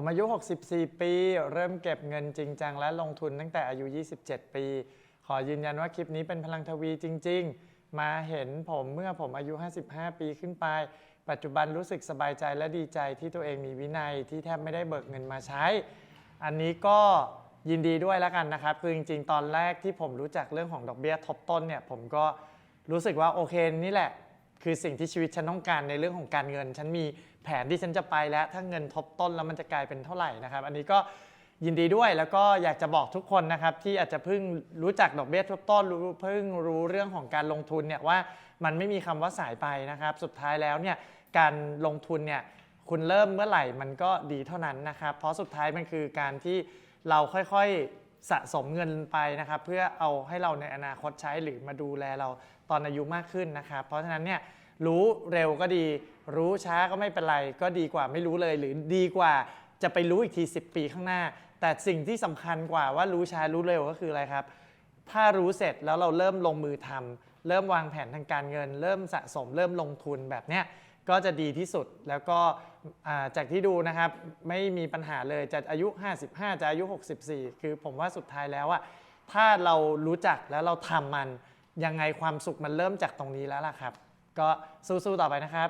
ผมอายุ 64 ปี เริ่มเก็บเงินจริงจังและลงทุนตั้งแต่อายุ 27 ปี ขอยืนยันว่าคลิปนี้เป็นพลังทวีจริง ๆ มาเห็นผมเมื่อผมอายุ 55 ปีขึ้นไป ปัจจุบันรู้สึกสบายใจและดีใจที่ตัวเองมีวินัยที่แทบไม่ได้เบิกเงินมาใช้ อันนี้ก็ยินดีด้วยแล้วกันนะครับ คือจริง ๆ ตอนแรกที่ผมรู้จักเรื่องของดอกเบี้ยทบต้นเนี่ยผมก็รู้สึกว่าโอเคนี่แหละ คือสิ่งที่ชีวิตฉันต้องการในเรื่องของการเงิน ฉันมีแผนที่ฉันจะไปแล้ว ถ้าเงินทบต้นแล้วมันจะกลายเป็นเท่าไหร่นะครับ อันนี้ก็ยินดีด้วยแล้วก็อยากจะบอกทุกคนนะครับ ที่อาจจะเพิ่งรู้จักดอกเบี้ยทบต้นรู้เพิ่งรู้เรื่องของการลงทุนเนี่ยว่ามันไม่มีคำว่าสายไปนะครับ สุดท้ายแล้วเนี่ยการลงทุนเนี่ยคุณเริ่มเมื่อไหร่มันก็ดีเท่านั้นนะครับ เพราะสุดท้ายมันคือการที่เราค่อยๆ สะสมเงินไปนะครับ เพื่อเอาให้เราในอนาคตใช้หรือมาดูแลเราตอนอายุมากขึ้นนะครับ เพราะฉะนั้นเนี่ยรู้เร็วก็ดี รู้ช้าก็ไม่เป็นไร ก็ดีกว่าไม่รู้เลยหรือดีกว่าจะไปรู้อีกที 10 ปีข้างหน้า แต่สิ่งที่สำคัญกว่าว่ารู้ช้ารู้เร็วก็คืออะไรครับ ถ้ารู้เสร็จแล้วเราเริ่มลงมือทำเริ่มวางแผนทางการเงิน เริ่มสะสม เริ่มลงทุนแบบเนี้ย ก็จะดีที่สุดแล้วก็จากที่ดูนะครับไม่มีปัญหาเลยจะอายุ 55 จะอายุ 64 คือผมว่าสุดท้ายแล้วอะถ้าเรารู้จักแล้วเราทำมันยังไงความสุขมันเริ่มจากตรงนี้แล้วล่ะครับ ก็สู้ๆต่อไปนะครับ